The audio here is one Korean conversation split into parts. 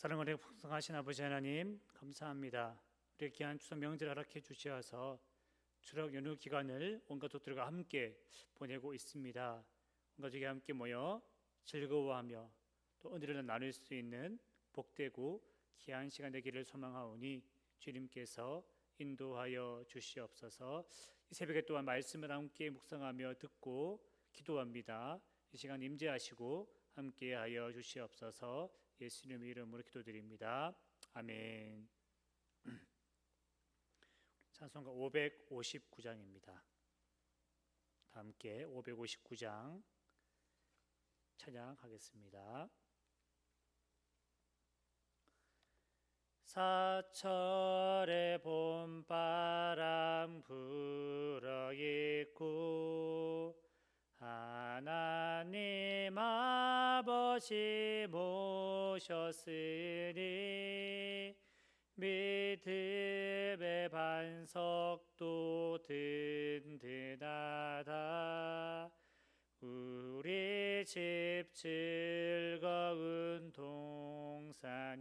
사랑을 풍성하신 아버지 하나님 감사합니다. 우리 귀한 추석 명절 허락해 주시어서 추석 연휴 기간을 온 가족들과 함께 보내고 있습니다. 온 가족이 함께 모여 즐거워하며 또 은혜를 나눌 수 있는 복되고 귀한 시간 되기를 소망하오니 주님께서 인도하여 주시옵소서. 이 새벽에 또한 말씀을 함께 묵상하며 듣고 기도합니다. 이 시간 임재하시고 함께하여 주시옵소서. 예수님 이름으로 기도드립니다. 아멘. 찬송가 559장입니다. 다 함께 559장 찬양하겠습니다. 사철의 봄바람 불어 있고 하나님 아버지 모셨으니 믿음의 반석도 든든하다. 우리 집 즐거운 동산이라.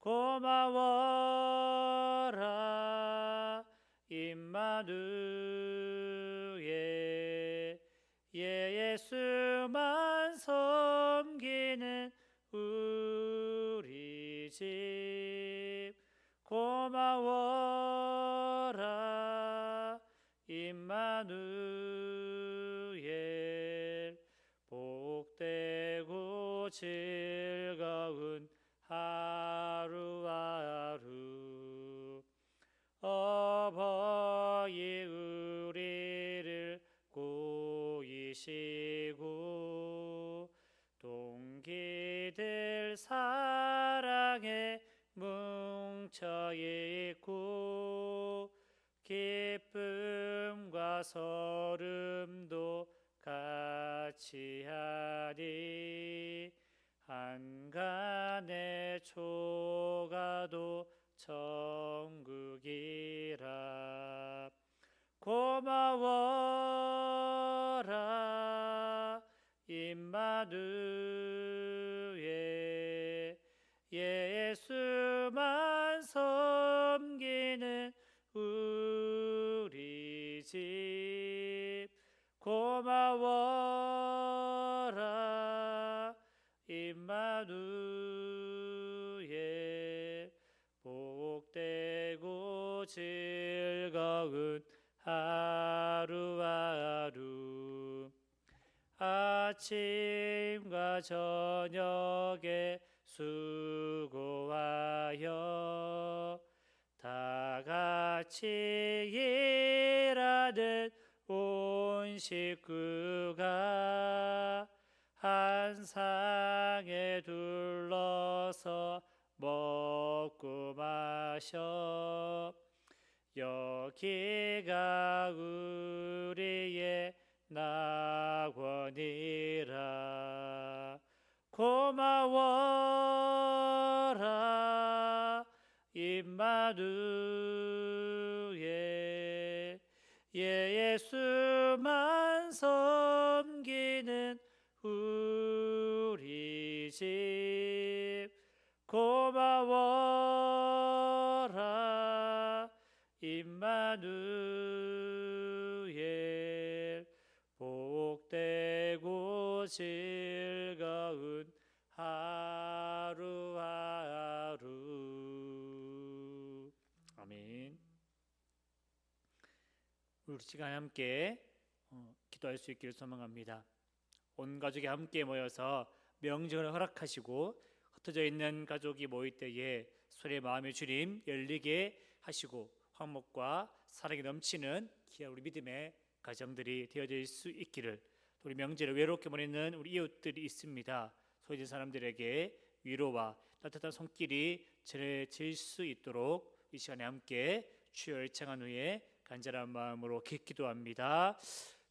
고마워라. 임마누엘 예수만 섬기는 우리 집. 고마워라 임마누엘. 복되고 즐 기쁨과 즐거운 하루하루. 아침과 저녁에 수고하여 다 같이 일하는 온 식구가 한 상에 둘러서 먹고 마셔 여기가 우리의 낙원이라. 고마워라 임마누엘 예수만 섬기는 우리 집 즐거운 하루하루 아멘. 우리 시간 함께 어, 기도할 수 있기를 소망합니다. 온 가족이 함께 모여서 명절을 허락하시고 흩어져 있는 가족이 모일 때에 소리 마음의 주님 열리게 하시고 화목과 사랑이 넘치는 귀한 우리 믿음의 가정들이 되어질 수 있기를 또 우리 명절을 외롭게 보내는 우리 이웃들이 있습니다. 소외된 사람들에게 위로와 따뜻한 손길이 전해질 수 있도록 이 시간에 함께 주여 열창한 후에 간절한 마음으로 기도 합니다.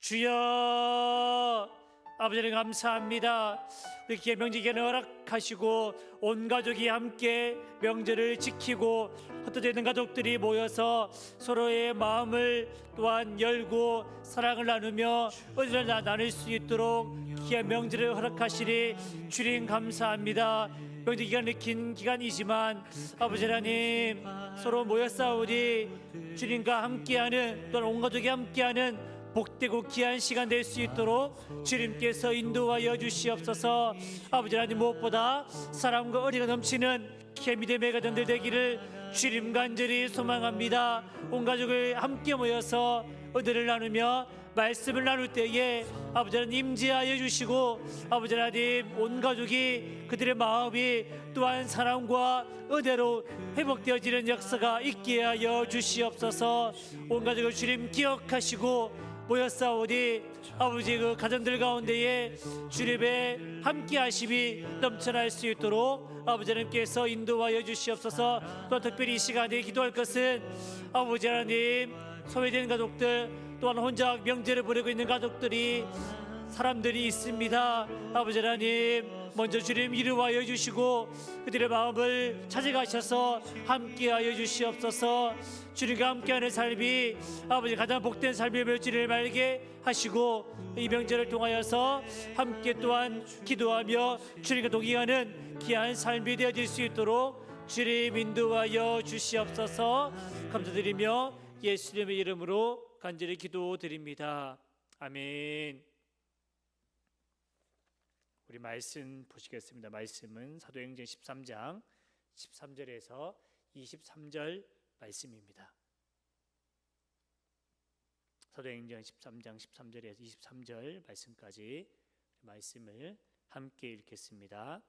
주여 아버지 하나님 감사합니다. 이렇게 명절 기간을 허락하시고 온 가족이 함께 명절을 지키고 흩어져 있는 가족들이 모여서 서로의 마음을 또한 열고 사랑을 나누며 은혜를 나- 나눌 수 있도록 귀한 명절을 허락하시니 주님 감사합니다. 명절 기간이 긴 기간이지만 아버지 하나님 서로 모여 싸우니 주님과 함께하는 또한 온 가족이 함께하는 복되고 귀한 시간 될 수 있도록 주님께서 인도하여 주시옵소서. 아버지 하나님 무엇보다 사랑과 의리가 넘치는 믿음의 가정들 되기를 주님 간절히 소망합니다. 온 가족을 함께 모여서 의들을 나누며 말씀을 나눌 때에 아버지 하나님 임재하여 주시고 아버지 하나님 온 가족이 그들의 마음이 또한 사랑과 은혜로 회복되어지는 역사가 있게 하여 주시옵소서. 온 가족을 주님 기억하시고 모였사오니 아버지 그 가정들 가운데에 주님의 함께 하심이 넘쳐날 수 있도록 아버지 하나님께서 인도하여 주시옵소서 또 특별히 이 시간에 기도할 것은 아버지 하나님 소외된 가족들 또한 혼자 명절을 보내고 있는 가족들이 사람들이 있습니다. 아버지 하나님 먼저 주님 이루하여 주시고 그들의 마음을 찾아가셔서 함께하여 주시옵소서 주님과 함께하는 삶이 아버지 가장 복된 삶의 멸지를 말게 하시고 이 명절을 통하여서 함께 또한 기도하며 주님과 동행하는 귀한 삶이 되어질 수 있도록 주님 인도하여 주시옵소서 감사드리며 예수님의 이름으로 간절히 기도드립니다. 아멘. 우리 말씀 보시겠습니다. 말씀은 사도행전 13장 13절에서 23절 말씀입니다. 사도행전 13장 13절에서 23절 말씀까지 말씀을 함께 읽겠습니다.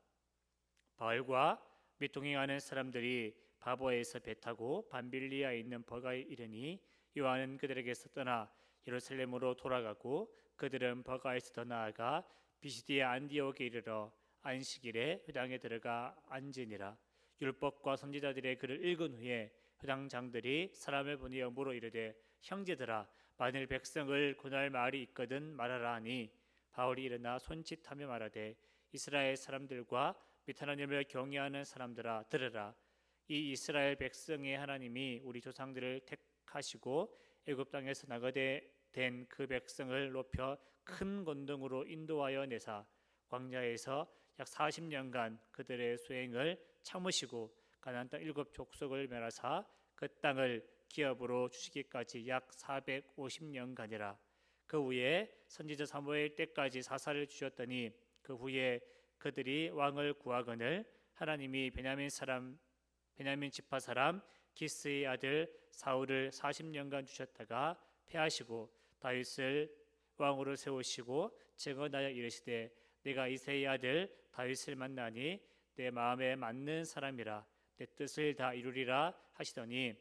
바울과 및 동행하는 사람들이 바보에서 배 타고 반빌리아에 있는 버가에 이르니 요한은 그들에게서 떠나 예루살렘으로 돌아가고 그들은 버가에서 더 나아가 비시디의 안디옥에 이르러 안식일에 회당에 들어가 앉으니라 율법과 선지자들의 글을 읽은 후에 회당 장들이 사람을 보내어 물어 이르되 형제들아 만일 백성을 고날 말이 있거든 말하라 하니 바울이 일어나 손짓하며 말하되 이스라엘 사람들과 및 하나님을 경외하는 사람들아 들으라. 이 이스라엘 백성의 하나님이 우리 조상들을 택하시고 애굽 땅에서 나가게 된그 백성을 높여 큰 권능으로 인도하여 내사. 광야에서 약 40년간 그들의 수행을 참으시고 가나안 땅 일곱 족속을 멸하사 그 땅을 기업으로 주시기까지 약 450년간이라. 그 후에 선지자 사무엘 때까지 사사를 주셨더니 그 후에 그들이 왕을 구하거늘 하나님이 베냐민 사람 베냐민 지파 사람 기스의 아들 사울을 40년간 주셨다가 패하시고 다윗을 왕으로 세우시고 증언하여 이르시되 내가 이세의 아들 다윗을 만나니 내 마음에 맞는 사람이라 내 뜻을 다 이루리라 하시더니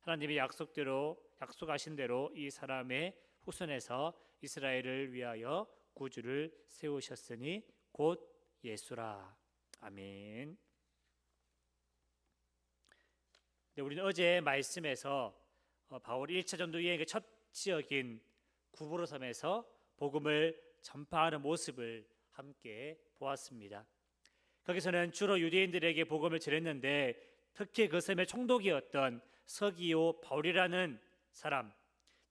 하나님의 약속대로 약속하신 대로 이 사람의 후손에서 이스라엘을 위하여 구주를 세우셨으니 곧 예수라 아멘. 네, 우리는 어제 말씀에서 어, 바울이 1차 전도 여행의 첫 지역인 구브로 섬에서 복음을 전파하는 모습을 함께 보았습니다. 거기서는 주로 유대인들에게 복음을 전했는데 특히 그 섬의 총독이었던 서기오 바울이라는 사람,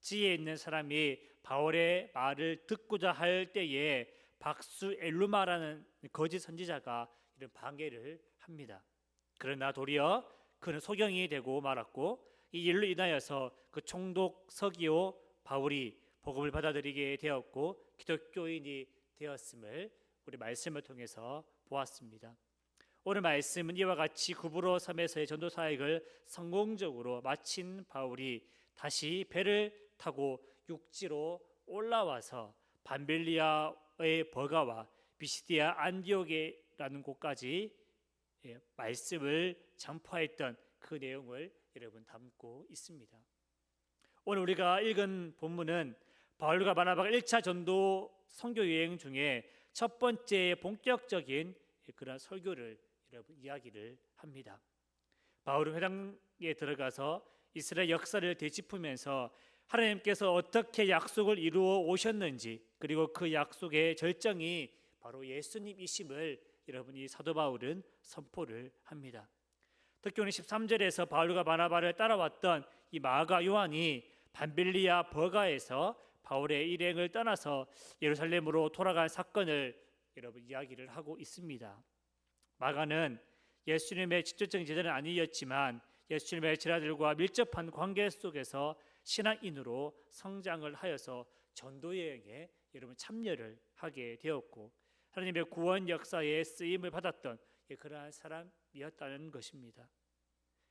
지혜 있는 사람이 바울의 말을 듣고자 할 때에 박수 엘루마라는 거짓 선지자가 이런 방해를 합니다. 그러나 도리어 그는 소경이 되고 말았고 이 일로 인하여서 그 총독 서기오 바울이 복음을 받아들이게 되었고 기독교인이 되었음을 우리 말씀을 통해서 보았습니다. 오늘 말씀은 이와 같이 구브로 섬에서의 전도 사역을 성공적으로 마친 바울이 다시 배를 타고 육지로 올라와서 반벨리아의 버가와 비시디아 안디옥이라는 곳까지 예, 말씀을 전파했던 그 내용을 여러분 담고 있습니다. 오늘 우리가 읽은 본문은 바울과 바나바가 1차 전도 선교 여행 중에 첫 번째 본격적인 그런 설교를 여러분 이야기를 합니다. 바울은 회당에 들어가서 이스라엘 역사를 되짚으면서 하나님께서 어떻게 약속을 이루어 오셨는지 그리고 그 약속의 절정이 바로 예수님이심을 여러분이 사도 바울은 선포를 합니다. 특히 오늘 13절에서 바울과 바나바를 따라왔던 이 마가 요한이 반빌리아 버가에서 바울의 일행을 떠나서 예루살렘으로 돌아간 사건을 여러분 이야기를 하고 있습니다. 마가는 예수님의 직접적인 제자는 아니었지만 예수님의 제자들과 밀접한 관계 속에서 신앙인으로 성장을 하여서 전도 여행에 여러분 참여를 하게 되었고 하나님의 구원 역사에 쓰임을 받았던 그러한 사람이었다는 것입니다.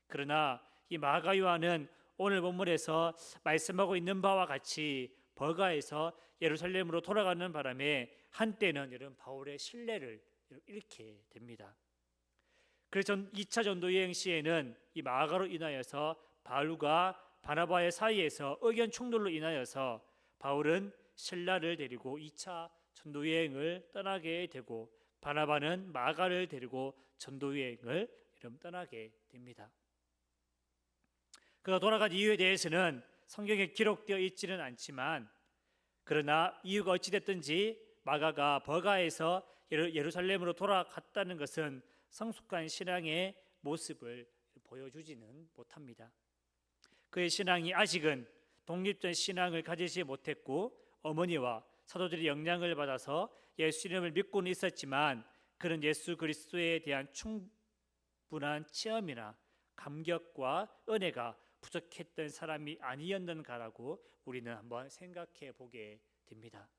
그러나 이 마가 요한은 오늘 본문에서 말씀하고 있는 바와 같이 버가에서 예루살렘으로 돌아가는 바람에 한때는 여러분 바울의 신뢰를 잃게 됩니다. 그래서 2차 전도 여행 시에는 이 마가로 인하여서 바울과 바나바의 사이에서 의견 충돌로 인하여서 바울은 신라를 데리고 2차 전도 여행을 떠나게 되고 바나바는 마가를 데리고 전도 여행을 떠나게 됩니다. 그가 돌아간 이유에 대해서는 성경에 기록되어 있지는 않지만 그러나 이유가 어찌 됐든지 마가가 버가에서 예루살렘으로 돌아갔다는 것은 성숙한 신앙의 모습을 보여주지는 못합니다. 그의 신앙이 아직은 독립된 신앙을 가지지 못했고 어머니와 사도들의 영향을 받아서 예수님을 믿고는 있었지만 그런 예수 그리스도에 대한 충분한 체험이나 감격과 은혜가 부족했던 사람이 아니었는가라고 우리는 한번 생각해 보게 됩니다.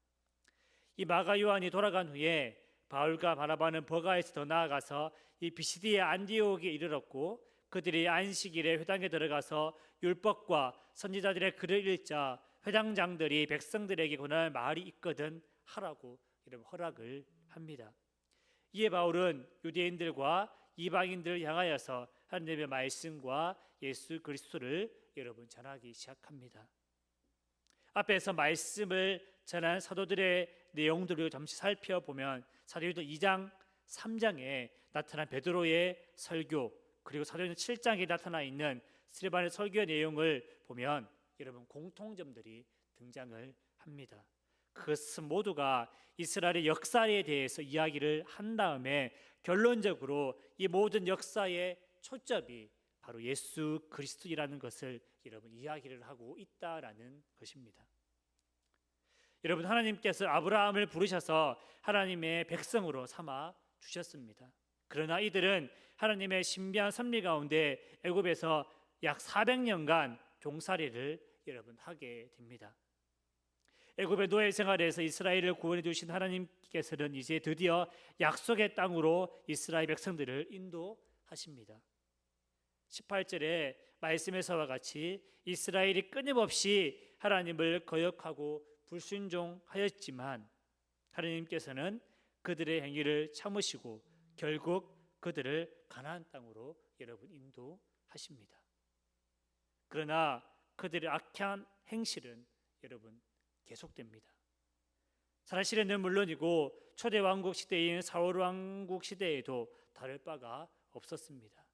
이 마가 요한이 돌아간 후에 바울과 바나바는 버가에서 더 나아가서 이 비시디의 안디옥에 이르렀고 그들이 안식일에 회당에 들어가서 율법과 선지자들의 글을 읽자 회당장들이 백성들에게 권할 말이 있거든 하라고 이런 허락을 합니다. 이에 바울은 유대인들과 이방인들을 향하여서 하나님의 말씀과 예수 그리스도를 여러분 전하기 시작합니다. 앞에서 말씀을 전한 사도들의 내용들을 잠시 살펴보면 사도행전 2장 3장에 나타난 베드로의 설교 그리고 사도행전 7장에 나타나 있는 스테반의 설교 내용을 보면 여러분 공통점들이 등장을 합니다. 그것은 모두가 이스라엘의 역사에 대해서 이야기를 한 다음에 결론적으로 이 모든 역사의 초점이 바로 예수 그리스도이라는 것을 여러분 이야기를 하고 있다라는 것입니다. 여러분 하나님께서 아브라함을 부르셔서 하나님의 백성으로 삼아 주셨습니다. 그러나 이들은 하나님의 신비한 섭리 가운데 애굽에서 약 400년간 종살이를 여러분 하게 됩니다. 애굽의 노예 생활에서 이스라엘을 구원해 주신 하나님께서는 이제 드디어 약속의 땅으로 이스라엘 백성들을 인도하십니다. 18절에 말씀에서와 같이 이스라엘이 끊임없이 하나님을 거역하고 불순종하였지만 하나님께서는 그들의 행위를 참으시고 결국 그들을 가나안 땅으로 여러분 인도하십니다. 그러나 그들의 악한 행실은 여러분 계속됩니다. 사실은 물론이고 초대 왕국 시대인 사울 왕국 시대에도 다를 바가 없었습니다.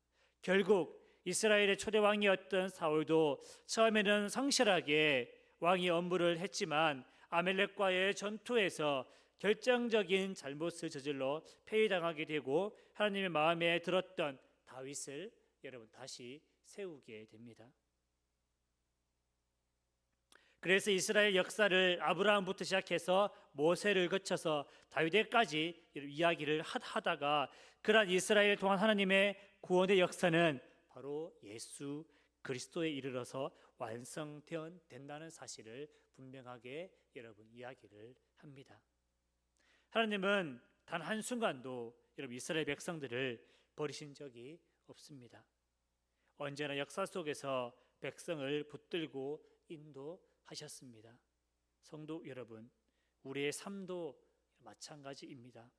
결국 이스라엘의 초대 왕이었던 사울도 처음에는 성실하게 왕이 업무를 했지만 아멜렉과의 전투에서 결정적인 잘못을 저질러 폐위당하게 되고 하나님의 마음에 들었던 다윗을 여러분 다시 세우게 됩니다. 그래서 이스라엘 역사를 아브라함부터 시작해서 모세를 거쳐서 다윗에까지 이야기를 하다가 그러한 이스라엘 동안 하나님의 구원의 역사는 바로 예수 그리스도에 이르러서 완성된다는 사실을 분명하게 여러분 이야기를 합니다. 하나님은 단 한 순간도 여러분 이스라엘 백성들을 버리신 적이 없습니다. 언제나 역사 속에서 백성을 붙들고 인도하셨습니다. 성도 여러분, 우리의 삶도 마찬가지입니다.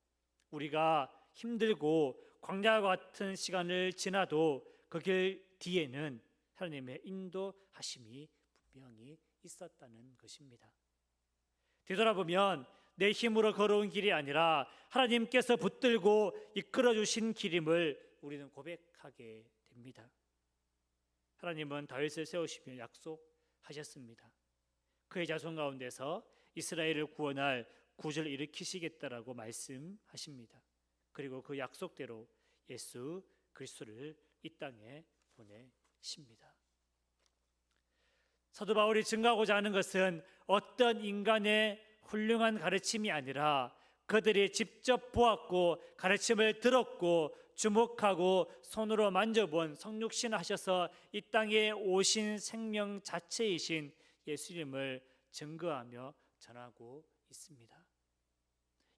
우리가 힘들고 광야와 같은 시간을 지나도 그길 뒤에는 하나님의 인도하심이 분명히 있었다는 것입니다. 되돌아보면 내 힘으로 걸어온 길이 아니라 하나님께서 붙들고 이끌어 주신 길임을 우리는 고백하게 됩니다. 하나님은 다윗을 세우시며 약속하셨습니다. 그의 자손 가운데서 이스라엘을 구원할 구주를 일으키시겠다라고 말씀하십니다. 그리고 그 약속대로 예수 그리스도를 이 땅에 보내십니다. 사도 바울이 증거하고자 하는 것은 어떤 인간의 훌륭한 가르침이 아니라 그들이 직접 보았고 가르침을 들었고 주목하고 손으로 만져본 성육신 하셔서 이 땅에 오신 생명 자체이신 예수님을 증거하며 전하고 있습니다.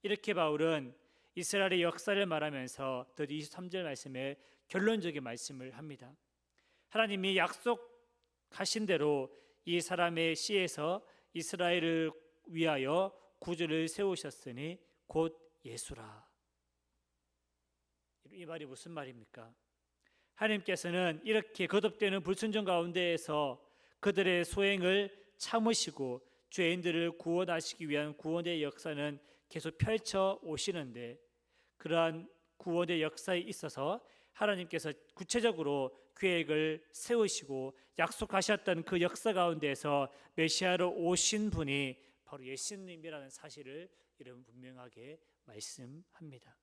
이렇게 바울은 이스라엘의 역사를 말하면서 더 23절 말씀에 결론적인 말씀을 합니다. 하나님이 약속하신 대로 이 사람의 씨에서 이스라엘을 위하여 구주를 세우셨으니 곧 예수라. 이 말이 무슨 말입니까? 하나님께서는 이렇게 거듭되는 불순종 가운데에서 그들의 소행을 참으시고 죄인들을 구원하시기 위한 구원의 역사는 계속 펼쳐 오시는데 그러한 구원의 역사에 있어서 하나님께서 구체적으로 계획을 세우시고 약속하셨던 그 역사 가운데서 메시아로 오신 분이 바로 예수님이라는 사실을 이런 분명하게 말씀합니다.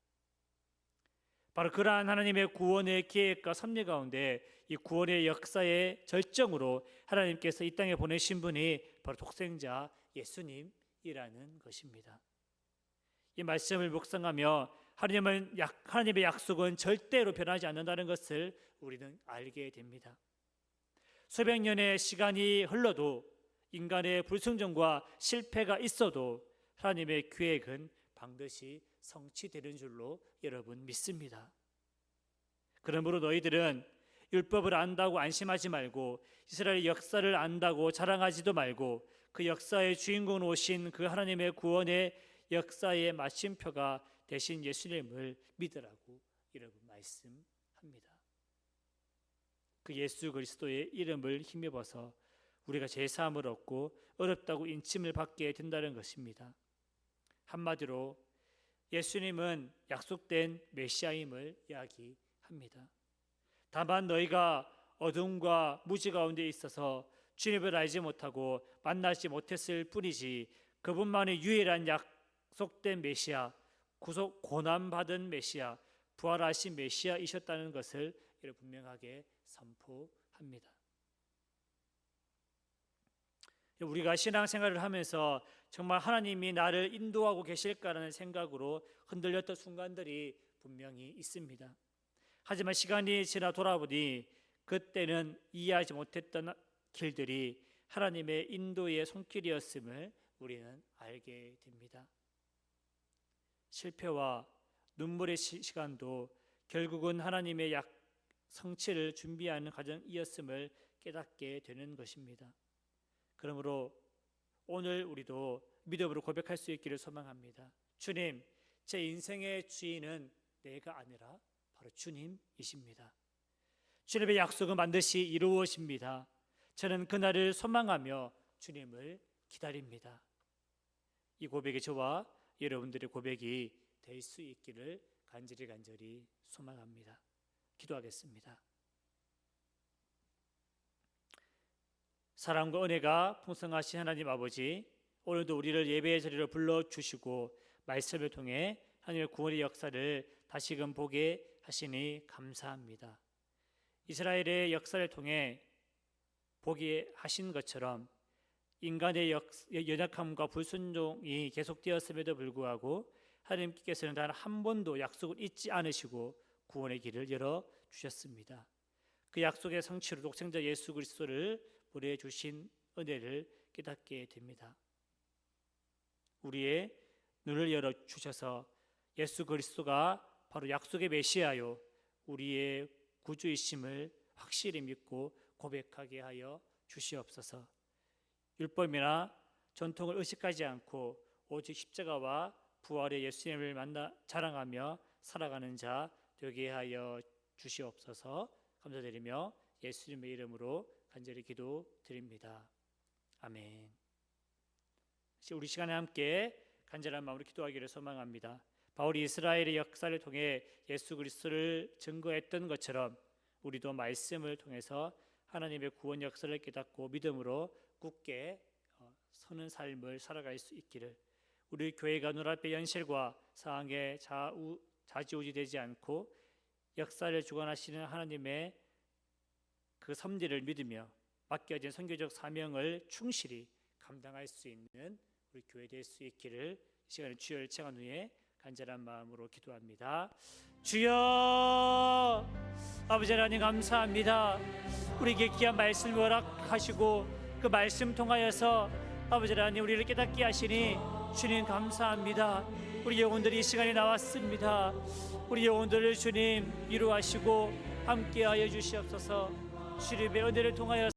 바로 그러한 하나님의 구원의 계획과 섭리 가운데 이 구원의 역사의 절정으로 하나님께서 이 땅에 보내신 분이 바로 독생자 예수님이라는 것입니다. 이 말씀을 묵상하며 하나님은 약, 하나님의 약속은 절대로 변하지 않는다는 것을 우리는 알게 됩니다. 수백 년의 시간이 흘러도 인간의 불순종과 실패가 있어도 하나님의 계획은 반드시 성취되는 줄로 여러분 믿습니다. 그러므로 너희들은 율법을 안다고 안심하지 말고 이스라엘 역사를 안다고 자랑하지도 말고 그 역사의 주인공 오신 그 하나님의 구원의 역사의 마침표가 대신 예수님을 믿으라고 여러분 말씀합니다. 그 예수 그리스도의 이름을 힘입어서 우리가 제사함을 얻고 어렵다고 인침을 받게 된다는 것입니다. 한마디로 예수님은 약속된 메시아임을 이야기합니다. 다만 너희가 어둠과 무지 가운데 있어서 주님을 알지 못하고 만나지 못했을 뿐이지 그분만의 유일한 약속된 메시아 구속 고난 받은 메시아 부활하신 메시아이셨다는 것을 분명하게 선포합니다. 우리가 신앙생활을 하면서 정말 하나님이 나를 인도하고 계실까라는 생각으로 흔들렸던 순간들이 분명히 있습니다. 하지만 시간이 지나 돌아보니 그때는 이해하지 못했던 길들이 하나님의 인도의 손길이었음을 우리는 알게 됩니다. 실패와 눈물의 시간도 결국은 하나님의 약 성취를 준비하는 과정이었음을 깨닫게 되는 것입니다. 그러므로 오늘 우리도 믿음으로 고백할 수 있기를 소망합니다. 주님, 제 인생의 주인은 내가 아니라 바로 주님이십니다. 주님의 약속은 반드시 이루어집니다. 저는 그날을 소망하며 주님을 기다립니다. 이 고백이 저와 여러분들의 고백이 될 수 있기를 간절히 간절히 소망합니다. 기도하겠습니다. 사랑과 은혜가 풍성하신 하나님 아버지, 오늘도 우리를 예배의 자리로 불러 주시고 말씀을 통해 하나님의 구원의 역사를 다시금 보게 하시니 감사합니다. 이스라엘의 역사를 통해 보게 하신 것처럼 인간의 역, 연약함과 불순종이 계속되었음에도 불구하고 하나님께서는 단 한 번도 약속을 잊지 않으시고 구원의 길을 열어 주셨습니다. 그 약속의 성취로 독생자 예수 그리스도를 보내 주신 은혜를 깨닫게 됩니다. 우리의 눈을 열어 주셔서 예수 그리스도가 바로 약속의 메시아요 우리의 구주이심을 확실히 믿고 고백하게 하여 주시옵소서. 율법이나 전통을 의식하지 않고 오직 십자가와 부활의 예수님을 만나 자랑하며 살아가는 자 되게 하여 주시옵소서. 감사드리며 예수님의 이름으로 간절히 기도드립니다. 아멘. 우리 시간에 함께 간절한 마음으로 기도하기를 소망합니다. 바울이 이스라엘의 역사를 통해 예수 그리스도를 증거했던 것처럼 우리도 말씀을 통해서 하나님의 구원 역사를 깨닫고 믿음으로 굳게 어, 서는 삶을 살아갈 수 있기를 우리 교회가 눈앞의 현실과 상황에 좌우, 좌지우지되지 않고 역사를 주관하시는 하나님의 그 섭리를 믿으며 맡겨진 선교적 사명을 충실히 감당할 수 있는 우리 교회 될 수 있기를 이 시간에 주여를 청한 후에 간절한 마음으로 기도합니다. 주여 아버지 하나님 감사합니다. 우리에게 귀한 말씀을 허락하시고 그 말씀 통하여서 아버지 하나님 우리를 깨닫게 하시니 주님 감사합니다. 우리 영혼들이 이 시간에 나왔습니다. 우리 영혼들을 주님 위로하시고 함께하여 주시옵소서. 주님의 은혜를 통하여